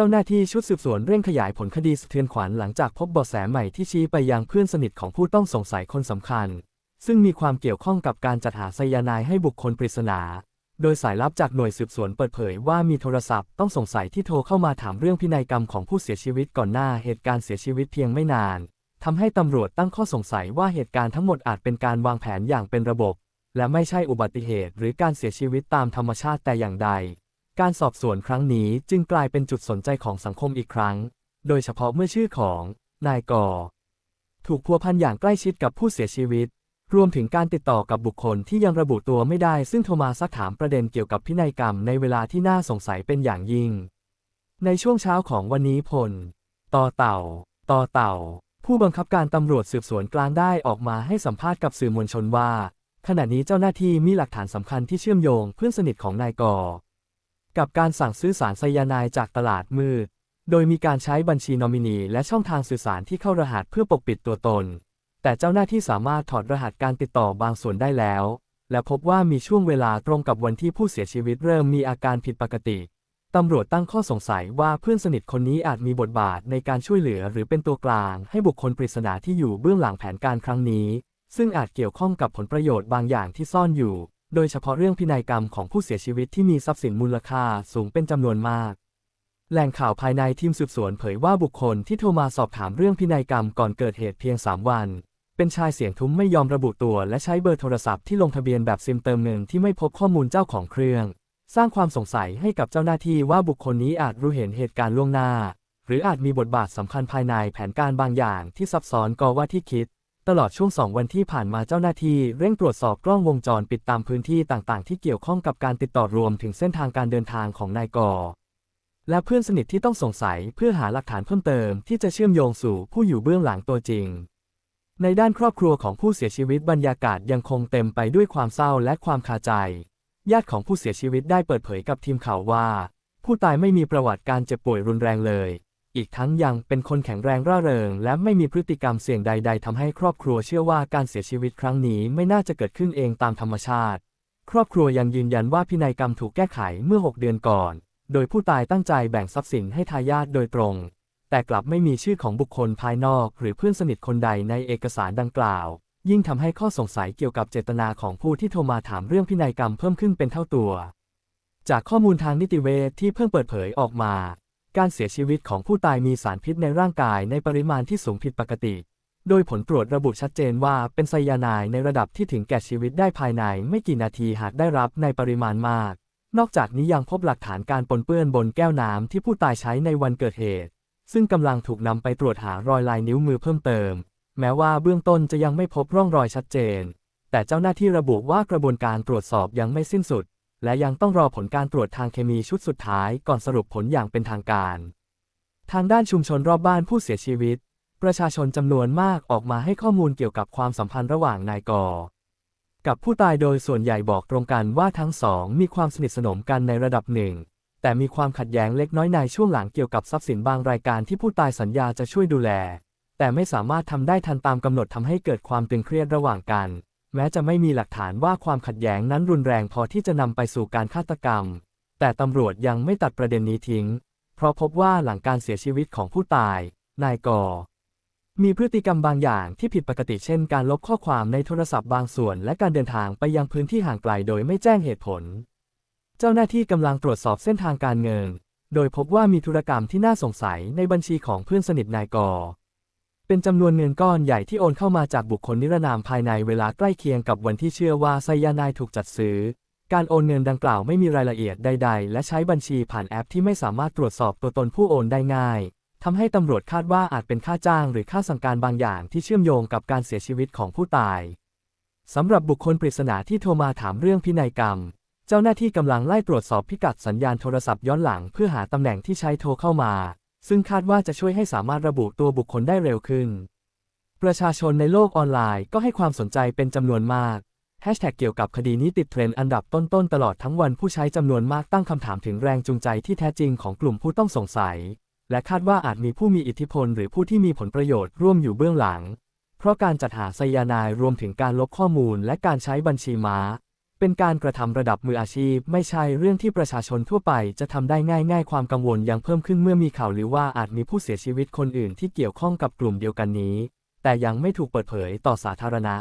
จ้าหน้าที่ชุดสืบสวนเร่งขยายผลคดีสะเทือนขวัญหลังจากพบเบาะแสใหม่ที่ชี้ไปยังเพื่อนสนิทของผู้ต้องสงสัยคนสำคัญ ซึ่งมีความเกี่ยวข้องกับการจัดหาไซยาไนด์ให้บุคคลปริศนา โดยสายลับจากหน่วยสืบสวนเปิดเผยว่ามีโทรศัพท์ต้องสงสัยที่โทรเข้ามาถามเรื่องพินัยกรรมของผู้เสียชีวิตก่อนหน้าเหตุการณ์เสียชีวิตเพียงไม่นานทำให้ตำรวจตั้งข้อสงสัยว่าเหตุการณ์ทั้งหมดอาจเป็นการวางแผนอย่างเป็นระบบ และไม่ใช่อุบัติเหตุหรือการเสียชีวิตตามธรรมชาติแต่อย่างใด การสอบสวนครั้งนี้จึงกลายเป็นจุดสนใจของสังคมอีกครั้ง โดยเฉพาะเมื่อชื่อของนายกอถูกพัวพันอย่างใกล้ชิดกับผู้เสียชีวิต รวมถึงการติดต่อกับบุคคลที่ยังระบุตัวไม่ได้ ซึ่งโทรมาซักถามประเด็นเกี่ยวกับพินัยกรรมในเวลาที่น่าสงสัยเป็นอย่างยิ่ง ในช่วงเช้าของวันนี้พลต่อเต่าต่อเต่า ผู้บังคับการตำรวจสืบสวนกลางได้ออกมาให้สัมภาษณ์กับสื่อมวลชนว่า ขณะนี้เจ้าหน้าที่มีหลักฐานสำคัญที่เชื่อมโยงเพื่อนสนิทของนายกอ กับการสั่งซื้อสารไซยาไนด์จากตลาดมืด โดยมีการใช้บัญชีนอมินีและช่องทางสื่อสารที่เข้ารหัสเพื่อปกปิดตัวตน แต่เจ้าหน้าที่สามารถถอดรหัสการติดต่อบางส่วนได้แล้ว และพบว่ามีช่วงเวลาตรงกับวันที่ผู้เสียชีวิตเริ่มมีอาการผิดปกติตำรวจตั้งข้อสงสัยว่าเพื่อนสนิทคนนี้อาจมีบทบาทในการช่วยเหลือหรือเป็นตัวกลาง ให้บุคคลปริศนาที่อยู่เบื้องหลังแผนการครั้งนี้ ซึ่งอาจเกี่ยวข้องกับผลประโยชน์บางอย่างที่ซ่อนอยู่ โดยเฉพาะเรื่องพินัยกรรมของผู้เสียชีวิตที่มีทรัพย์สินมูลค่าสูงเป็นจำนวนมาก แหล่งข่าวภายในทีมสืบสวนเผยว่าบุคคลที่โทรมาสอบถามเรื่องพินัยกรรมก่อนเกิดเหตุเพียง 3 วัน เป็นชายเสียงทุ้มไม่ยอมระบุตัว และใช้เบอร์โทรศัพท์ที่ลงทะเบียนแบบซิมเติมเงินที่ไม่พบข้อมูลเจ้าของเครื่อง สร้างความสงสัยให้กับเจ้าหน้าที่ว่าบุคคลนี้อาจรู้เห็นเหตุการณ์ล่วงหน้า หรืออาจมีบทบาทสำคัญภายในแผนการบางอย่างที่ซับซ้อนกว่าที่คิด ตลอดช่วงสองวันที่ผ่านมาเจ้าหน้าที่เร่งตรวจสอบกล้องวงจรปิดตามพื้นที่ต่างๆ ที่เกี่ยวข้องกับการติดต่อรวมถึงเส้นทางการเดินทางของนายกอและเพื่อนสนิทที่ต้องสงสัยเพื่อหาหลักฐานเพิ่มเติมที่จะเชื่อมโยงสู่ผู้อยู่เบื้องหลังตัวจริง ในด้านครอบครัวของผู้เสียชีวิตบรรยากาศยังคงเต็มไปด้วยความเศร้าและความคาใจ ญาติของผู้เสียชีวิตได้เปิดเผยกับทีมข่าวว่า ผู้ตายไม่มีประวัติการเจ็บป่วยรุนแรงเลย อีกทั้งยังเป็นคนแข็งแรงร่าเริง และไม่มีพฤติกรรมเสี่ยงใด ๆทำให้ครอบครัวเชื่อว่าการเสียชีวิตครั้งนี้ไม่น่าจะเกิดขึ้นเองตามธรรมชาติ ครอบครัวยังยืนยันว่าพินัยกรรมถูกแก้ไขเมื่อ 6 เดือนก่อน โดยผู้ตายตั้งใจแบ่งทรัพย์สินให้ทายาทโดยตรง แต่กลับไม่มีชื่อของบุคคลภายนอก หรือเพื่อนสนิทคนใดในเอกสารดังกล่าว ยิ่งทำให้ข้อสงสัยเกี่ยวกับเจตนาของผู้ที่โทรมาถามเรื่องพินัยกรรมเพิ่มขึ้นเป็นเท่าตัว จากข้อมูลทางนิติเวชที่เพิ่งเปิดเผยออกมา การเสียชีวิตของผู้ตายมีสารพิษในร่างกายในปริมาณที่สูงผิดปกติ โดยผลตรวจระบุชัดเจนว่าเป็นไซยาไนด์ในระดับที่ถึงแก่ชีวิตได้ภายในไม่กี่นาทีหากได้รับในปริมาณมาก นอกจากนี้ยังพบหลักฐานการปนเปื้อนบนแก้วน้ำที่ผู้ตายใช้ในวันเกิดเหตุ ซึ่งกำลังถูกนำไปตรวจหารอยลายนิ้วมือเพิ่มเติม แม้ว่าเบื้องต้นจะยังไม่พบร่องรอยชัดเจน แต่เจ้าหน้าที่ระบุว่ากระบวนการตรวจสอบยังไม่สิ้นสุด และยังต้องรอผลการตรวจทางเคมีชุดสุดท้ายก่อนสรุปผลอย่างเป็นทางการ ทางด้านชุมชนรอบบ้านผู้เสียชีวิต ประชาชนจำนวนมากออกมาให้ข้อมูลเกี่ยวกับความสัมพันธ์ระหว่างนายกอกับผู้ตายโดยส่วนใหญ่บอกตรงกันว่าทั้งสองมีความสนิทสนมกันในระดับหนึ่ง แต่มีความขัดแย้งเล็กน้อยในช่วงหลังเกี่ยวกับทรัพย์สินบางรายการที่ผู้ตายสัญญาจะช่วยดูแล แต่ไม่สามารถทำได้ทันตามกำหนดทำให้เกิดความตึงเครียดระหว่างกัน แม้จะไม่มีหลักฐานว่าความขัดแย้งนั้นรุนแรงพอที่จะนำไปสู่การฆาตกรรม แต่ตำรวจยังไม่ตัดประเด็นนี้ทิ้ง เพราะพบว่าหลังการเสียชีวิตของผู้ตาย นายกอมีพฤติกรรมบางอย่างที่ผิดปกติเช่นการลบข้อความในโทรศัพท์บางส่วน และการเดินทางไปยังพื้นที่ห่างไกลโดยไม่แจ้งเหตุผล เจ้าหน้าที่กำลังตรวจสอบเส้นทางการเงิน โดยพบว่ามีธุรกรรมที่น่าสงสัยในบัญชีของเพื่อนสนิทนายกอ เป็นจำนวนเงินก้อนใหญ่ที่โอนเข้ามาจากบุคคลนิรนามภายในเวลาใกล้เคียงกับวันที่เชื่อว่าไซยานด์ถูกจัดซื้อ การโอนเงินดังกล่าวไม่มีรายละเอียดใด ๆ และใช้บัญชีผ่านแอปที่ไม่สามารถตรวจสอบตัวตนผู้โอนได้ง่ายทำให้ตำรวจคาดว่าอาจเป็นค่าจ้างหรือค่าสั่งการบางอย่างที่เชื่อมโยงกับการเสียชีวิตของผู้ตายสำหรับบุคคลปริศนาที่โทรมาถามเรื่องพินัยกรรม เจ้าหน้าที่กำลังไล่ตรวจสอบพิกัดสัญญาณโทรศัพท์ย้อนหลังเพื่อหาตำแหน่งที่ใช้โทรเข้ามา ซึ่งคาดว่าจะช่วยให้สามารถระบุตัวบุคคลได้เร็วขึ้น ประชาชนในโลกออนไลน์ก็ให้ความสนใจเป็นจำนวนมากแฮชแท็กเกี่ยวกับคดีนี้ติดเทรนด์อันดับต้นๆตลอดทั้งวันผู้ใช้จำนวนมากตั้งคำถามถึงแรงจูงใจที่แท้จริงของกลุ่มผู้ต้องสงสัย และคาดว่าอาจมีผู้มีอิทธิพลหรือผู้ที่มีผลประโยชน์ร่วมอยู่เบื้องหลัง เพราะการจัดหาไซยาไนด์รวมถึงการลบข้อมูลและการใช้บัญชีม้า เป็นการกระทำระดับมืออาชีพ ไม่ใช่เรื่องที่ประชาชนทั่วไปจะทำได้ง่ายๆความกังวลยังเพิ่มขึ้นเมื่อมีข่าวหรือว่าอาจมีผู้เสียชีวิตคนอื่นที่เกี่ยวข้องกับกลุ่มเดียวกันนี้ แต่ยังไม่ถูกเปิดเผยต่อสาธารณะ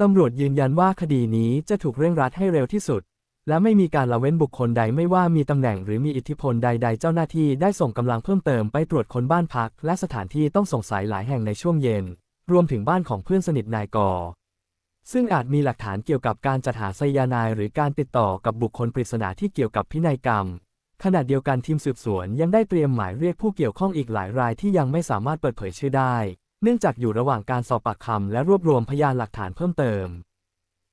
ตำรวจยืนยันว่าคดีนี้จะถูกเร่งรัดให้เร็วที่สุด และไม่มีการละเว้นบุคคลใดไม่ว่ามีตำแหน่งหรือมีอิทธิพลใด ๆ เจ้าหน้าที่ได้ส่งกำลังเพิ่มเติมไปตรวจค้นบ้านพัก และสถานที่ต้องสงสัยหลายแห่งในช่วงเย็น รวมถึงบ้านของเพื่อนสนิทนายกอ ซึ่งอาจมีหลักฐานเกี่ยวกับการจัดหาไซยานด์หรือการติดต่อกับบุคคลปริศนาที่เกี่ยวกับพินัยกรรม ขณะเดียวกันทีมสืบสวนยังได้เตรียมหมายเรียกผู้เกี่ยวข้องอีกหลายรายที่ยังไม่สามารถเปิดเผยชื่อได้ เนื่องจากอยู่ระหว่างการสอบปากคำและรวบรวมพยานหลักฐานเพิ่มเติม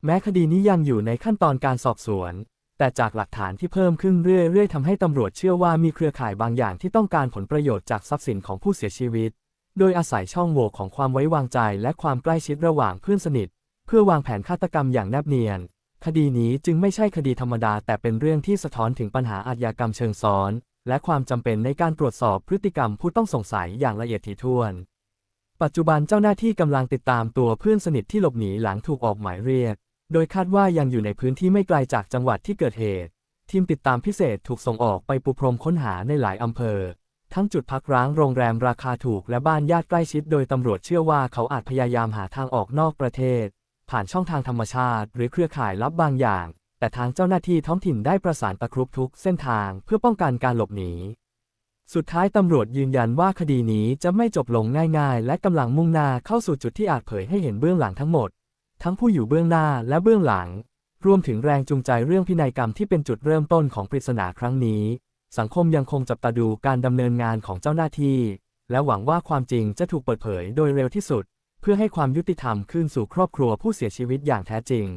แม้คดีนี้ยังอยู่ในขั้นตอนการสอบสวน แต่จากหลักฐานที่เพิ่มขึ้นเรื่อยๆทำให้ตำรวจเชื่อว่ามีเครือข่ายบางอย่างที่ต้องการผลประโยชน์จากทรัพย์สินของผู้เสียชีวิต โดยอาศัยช่องโหว่ของความไว้วางใจและความใกล้ชิดระหว่างเพื่อนสนิท เพื่อวางแผนฆาตกรรมอย่างแนบเนียน คดีนี้จึงไม่ใช่คดีธรรมดา แต่เป็นเรื่องที่สะท้อนถึงปัญหาอาชญากรรมเชิงซ้อน และความจำเป็นในการตรวจสอบพฤติกรรมผู้ต้องสงสัยอย่างละเอียดถี่ถ้วน ปัจจุบันเจ้าหน้าที่กำลังติดตามตัวเพื่อนสนิทที่หลบหนีหลังถูกออกหมายเรียก โดยคาดว่ายังอยู่ในพื้นที่ไม่ไกลจากจังหวัดที่เกิดเหตุ ทีมติดตามพิเศษถูกส่งออกไปปูพรมค้นหาในหลายอำเภอทั้งจุดพักร้างโรงแรมราคาถูกและบ้านญาติใกล้ชิดโดยตำรวจเชื่อว่าเขาอาจพยายามหาทางออกนอกประเทศ ผ่านช่องทางธรรมชาติ หรือเครือข่ายลับบางอย่าง แต่ทางเจ้าหน้าที่ท้องถิ่นได้ประสานตะครุบทุกเส้นทางเพื่อป้องกันการหลบหนี สุดท้ายตำรวจยืนยันว่าคดีนี้จะไม่จบลงง่ายๆ และกำลังมุ่งหน้าเข้าสู่จุดที่อาจเผยให้เห็นเบื้องหลังทั้งหมด ทั้งผู้อยู่เบื้องหน้าและเบื้องหลัง รวมถึงแรงจูงใจเรื่องพินัยกรรมที่เป็นจุดเริ่มต้นของปริศนาครั้งนี้ สังคมยังคงจับตาดูการดำเนินงานของเจ้าหน้าที่ และหวังว่าความจริงจะถูกเปิดเผยโดยเร็วที่สุด เพื่อให้ความยุติธรรมคืนสู่ครอบครัวผู้เสียชีวิตอย่างแท้จริง